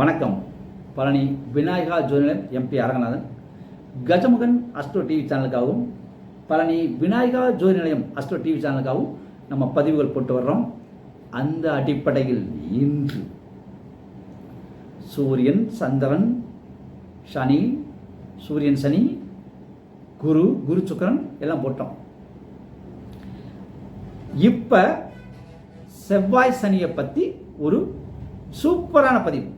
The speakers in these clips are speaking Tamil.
வணக்கம். பழனி விநாயகா ஜோதிடம் M P Aranganathan. Gajamukan astro TV சேனலுக்காகவும் Palani Vinayaka Jothi Nilayam astro TV சேனலுக்காகவும் நம்ம பதிவுகள் போட்டு வர்றோம். அந்த அடிப்படையில் இன்று சூரியன் சந்திரன் சனி சூரியன் சனி குரு குரு சுக்கரன் எல்லாம் போட்டோம். இப்போ செவ்வாய் சனியை பற்றி ஒரு சூப்பரான பதிவு.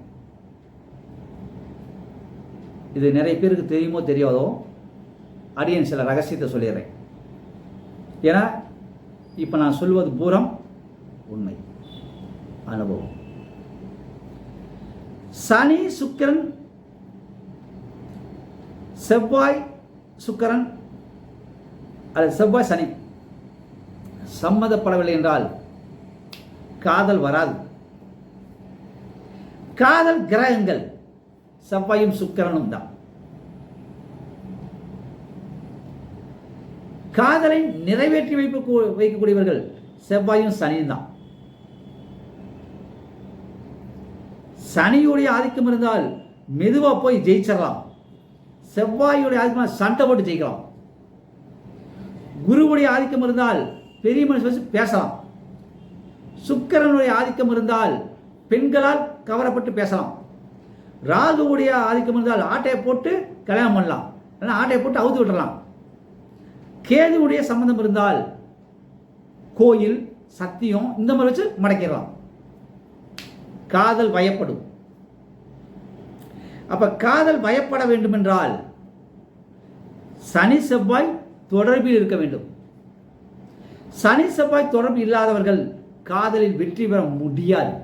இது நிறைய பேருக்கு தெரியுமோ தெரியாதோ அடியன் சில ரகசியத்தை சொல்லிடுறேன். ஏன்னா இப்போ நான் சொல்வது பூரம் உண்மை. அனுபவம். சனி சுக்கிரன் செவ்வாய் சுக்கரன் அல்லது செவ்வாய் சனி. சம்மதப்படவில்லை என்றால் காதல் வராது. காதல் கிரகங்கள். செவ்வாயும் சுக்கரனும் தான். காதலை நிறைவேற்றி வைப்பு வைக்கக்கூடியவர்கள் செவ்வாயும் சனியும் தான். சனியுடைய ஆதிக்கம் இருந்தால் மெதுவாக போய் ஜெயிச்சிடலாம். செவ்வாயுடைய ஆதிக்கம் சண்டை போட்டு ஜெயிக்கலாம். குருவுடைய ஆதிக்கம் இருந்தால் பெரிய மனுஷன் வச்சு பேசலாம். சுக்கரனுடைய ஆதிக்கம் இருந்தால் பெண்களால் கவரப்பட்டு பேசலாம். ராகுவுடைய ஆதிக்கம் இருந்தால் ஆட்டையை போட்டு கல்யாணம் பண்ணலாம். இல்லைன்னா ஆட்டையை போட்டு அவுத்து விட்டுறலாம். கேதுவுடைய சம்மந்தம் இருந்தால் கோயில் சத்தியம் இந்த மாதிரி வச்சு மடக்கிடலாம். காதல் பயப்படும் அப்போ காதல் பயப்பட வேண்டுமென்றால் சனி செவ்வாய் தொடர்பில் இருக்க வேண்டும். சனி செவ்வாய் தொடர்பு இல்லாதவர்கள் காதலில் வெற்றி பெற முடியாது.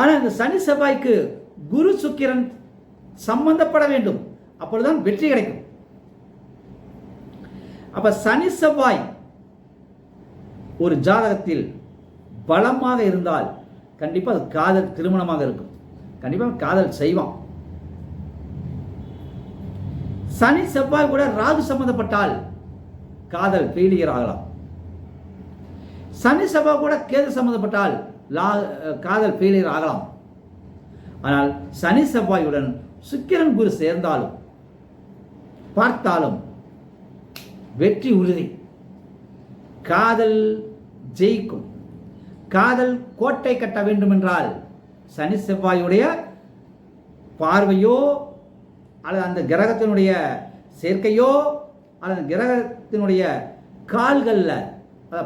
ஆனால் இந்த சனி செவ்வாய்க்கு குரு சுக்கிரன் சம்பந்தப்பட வேண்டும். அப்பொழுதுதான் வெற்றி கிடைக்கும். அப்ப சனி செவ்வாய் ஒரு ஜாதகத்தில் பலமாக இருந்தால் கண்டிப்பாக அது காதல் திருமணமாக இருக்கும். கண்டிப்பாக காதல் செய்வான். சனி செவ்வாய் கூட ராகு சம்பந்தப்பட்டால் காதல் ஃபெயிலியர் ஆகலாம். சனி செவ்வாய் கூட கேது சம்பந்தப்பட்டால் லா காதல் ஃபெயிலியர் ஆகலாம். ஆனால் சனி செவ்வாயுடன் சுக்கிரன் குரு சேர்ந்தாலும் பார்த்தாலும் வெற்றி உறுதி. காதல் ஜெயிக்கும். காதல் கோட்டை கட்ட வேண்டும் என்றால் சனி செவ்வாயுடைய பார்வையோ அல்லது அந்த கிரகத்தினுடைய சேர்க்கையோ அல்லது கிரகத்தினுடைய கால்களில்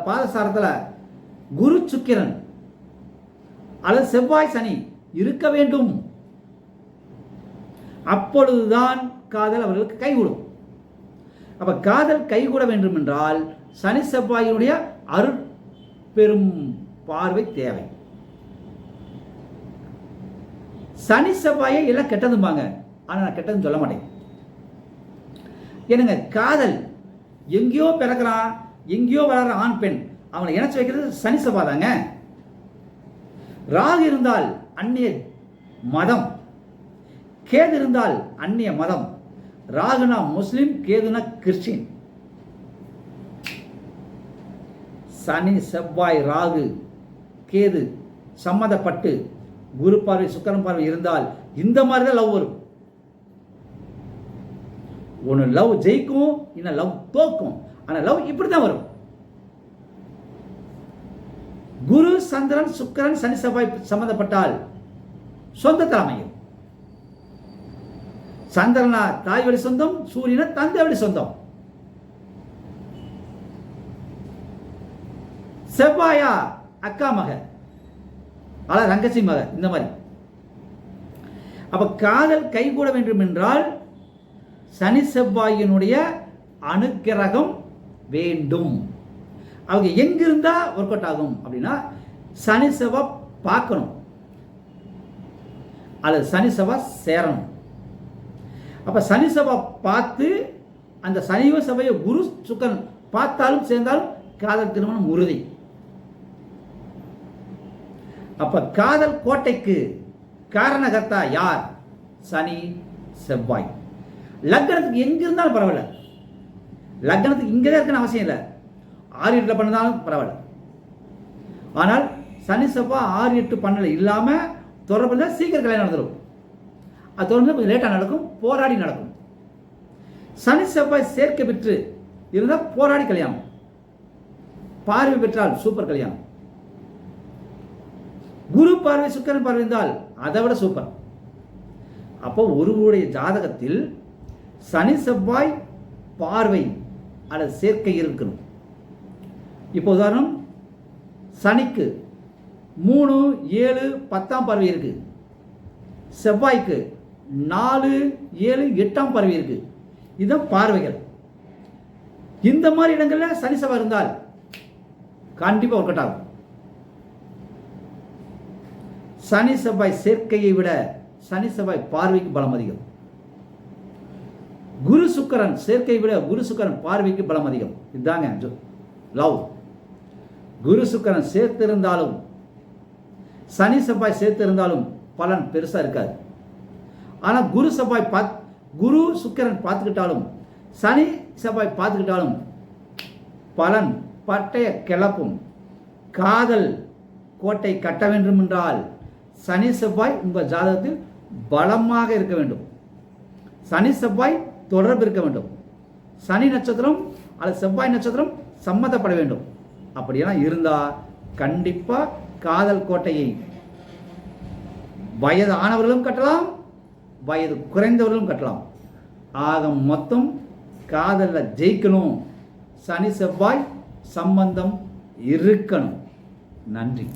பாதசாரத்தில் குரு சுக்கிரன் அல்லது செவ்வாய் சனி இருக்க வேண்டும். அப்பொழுதுதான் காதல் அவர்களுக்கு கைகூடும். அப்ப காதல் கைகூட வேண்டும் என்றால் சனி செவ்வாயினுடைய அருள் பெரும் பார்வை தேவை. சனி செவ்வாயை எல்லாம் கெட்டதும்பாங்க. ஆனால் நான் கெட்டதுன்னு சொல்ல மாட்டேன். என்னங்க காதல் எங்கேயோ பிறக்கிறான் எங்கேயோ வளர்கிற ஆண் பெண் அவனை இணைச்சி வைக்கிறது சனி செவ்வாய் தாங்க. ராகு இருந்தால் அந்நிய மதம் கேது இருந்தால் அந்நிய மதம். ராகுனா முஸ்லிம் கேதுனா கிறிஸ்டின். சனி செவ்வாய் ராகு கேது சம்மதப்பட்டு குரு பார்வை சுக்கரன் பார்வை இருந்தால் இந்த மாதிரி தான் லவ் வரும். ஒன்று லவ் ஜெயிக்கும் இன்னும் லவ் தோக்கும். ஆனால் லவ் இப்படி தான் வரும். குரு சந்திரன் சுக்கரன் சனி செவ்வாய் சம்பந்தப்பட்டால் சொந்த தலைமையில். சந்திரனா தாய் வழி சொந்தம் சூரியனா தந்தை வழி சொந்தம். செவ்வாயா அக்கா மக அல ரங்கசி மக இந்த மாதிரி. அப்ப காதல் கைகூட வேண்டும் என்றால் சனி செவ்வாயினுடைய அனுக்கிரகம் வேண்டும். அவங்க எங்க இருந்தா ஒர்க் அவுட் ஆகும் அப்படின்னா சனி செவ்வாய் பார்க்கணும். அல்லது சனி செவ்வாய் சேரணும். அப்ப சனி செவ்வாய் பார்த்து அந்த சனிவ சபையை குரு சுக்கன் பார்த்தாலும் சேர்ந்தாலும் காதல் திருமணம் உறுதி. அப்ப காதல் கோட்டைக்கு காரணகர்த்தா யார்? சனி செவ்வாய். லக்னத்துக்கு எங்க இருந்தாலும் பரவாயில்ல. லக்னத்துக்கு இங்கே தான் இருக்கணும் அவசியம் இல்லை. ஆறு எட்டில் பண்ணாலும் பரவாயில்ல. ஆனால் சனி செவ்வாய் ஆறு எட்டு பன்னெண்டு இல்லாமல் தொடர்பு இருந்தால் சீக்கிரம் கல்யாணம் நடந்துடும் அது தொடர்ந்து கொஞ்சம் லேட்டாக நடக்கும் போராடி நடக்கும். சனி செவ்வாய் சேர்க்கை பெற்று இருந்தால் போராடி கல்யாணம். பார்வை பெற்றால் சூப்பர் கல்யாணம். குரு பார்வை சுக்கரன் பார்வை இருந்தால் அதை விட சூப்பர். அப்போ ஒருவருடைய ஜாதகத்தில் சனி செவ்வாய் பார்வை அல்லது சேர்க்கை இருக்கணும். இப்போ உதாரணம் சனிக்கு மூணு ஏழு பத்தாம் பறவை இருக்கு. செவ்வாய்க்கு நாலு ஏழு எட்டாம் பறவை இருக்கு. இதுதான் பார்வைகள். இந்த மாதிரி இடங்களில் சனி செவ்வாய் இருந்தால் கண்டிப்பாக ஒர்க் அவுட் ஆகும். சனி செவ்வாய் சேர்க்கையை விட சனி செவ்வாய் பார்வைக்கு பலம் அதிகம். குரு சுக்கரன் சேர்க்கை விட குரு சுக்கரன் பார்வைக்கு பலம் அதிகம். இதுதாங்க லவ். குரு சுக்கரன் சேர்த்திருந்தாலும் சனி செவ்வாய் சேர்த்திருந்தாலும் பலன் பெருசாக இருக்காது. ஆனால் குரு செவ்வாய் பாத் குரு சுக்கரன் பார்த்துக்கிட்டாலும் சனி செவ்வாய் பார்த்துக்கிட்டாலும் பலன் பட்டய கிளப்பும். காதல் கோட்டை கட்ட வேண்டும் என்றால் சனி செவ்வாய் உங்கள் ஜாதகத்தில் பலமாக இருக்க வேண்டும். சனி செவ்வாய் தொடர்பு இருக்க வேண்டும். சனி நட்சத்திரம் அல்லது செவ்வாய் நட்சத்திரம் சம்மதப்பட வேண்டும். அப்படியெல்லாம் இருந்தால் கண்டிப்பாக காதல் கோட்டையை வயது ஆனவர்களும் கட்டலாம் வயது குறைந்தவர்களும் கட்டலாம். ஆக மொத்தம் காதலில் ஜெயிக்கணும். சனி செவ்வாய் சம்பந்தம் இருக்கணும். நன்றி.